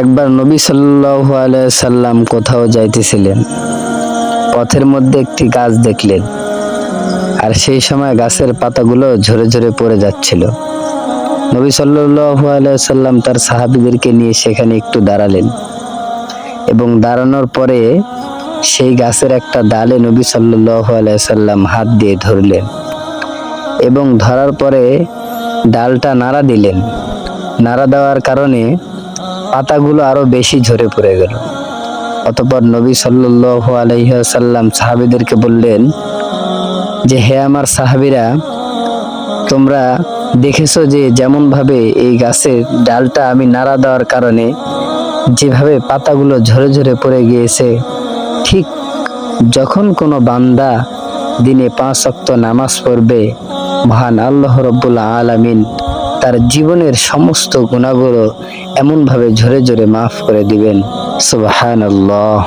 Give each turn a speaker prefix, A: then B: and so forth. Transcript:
A: একবার নবী আলাইহি সাল্লাম কোথাও যাইতেছিলেন, পথের মধ্যে একটি গাছ দেখলেন আর সেই সময় গাছের পাতাগুলো ঝরে ঝরে পড়ে যাচ্ছিল। নবী সাল্লাল্লাহু আলাইহি সাল্লাম তার সাহাবীদেরকে নিয়ে সেখানে একটু দাঁড়ালেন এবং দাঁড়ানোর পরে সেই গাছের একটা ডালে নবী সাল্লাল্লাহু আলাইসাল্লাম হাত দিয়ে ধরলেন এবং ধরার পরে ডালটা নাড়া দিলেন। নাড়া দেওয়ার কারণে পাতাগুলো আরও বেশি ঝরে পড়ে গেল। অতপর নবী সাল্লাল্লাহু আলাইহি সাল্লাম সাহাবীদেরকে বললেন, যে হে আমার সাহাবীরা, তোমরা দেখেছ যে যেমন ভাবে এই গাছের ডালটা আমি নাড়া দেওয়ার কারণে যেভাবে পাতাগুলো ঝরে ঝরে পড়ে গিয়েছে, ঠিক যখন কোনো বান্দা দিনে পাঁচ অক্ত নামাজ পড়বে, মহান আল্লাহ রব্বুল আলামিন তার জীবনের সমস্ত গুণাগুলো এমনভাবে ঝরে ঝরে মাফ করে দিবেন। সুবহানাল্লাহ।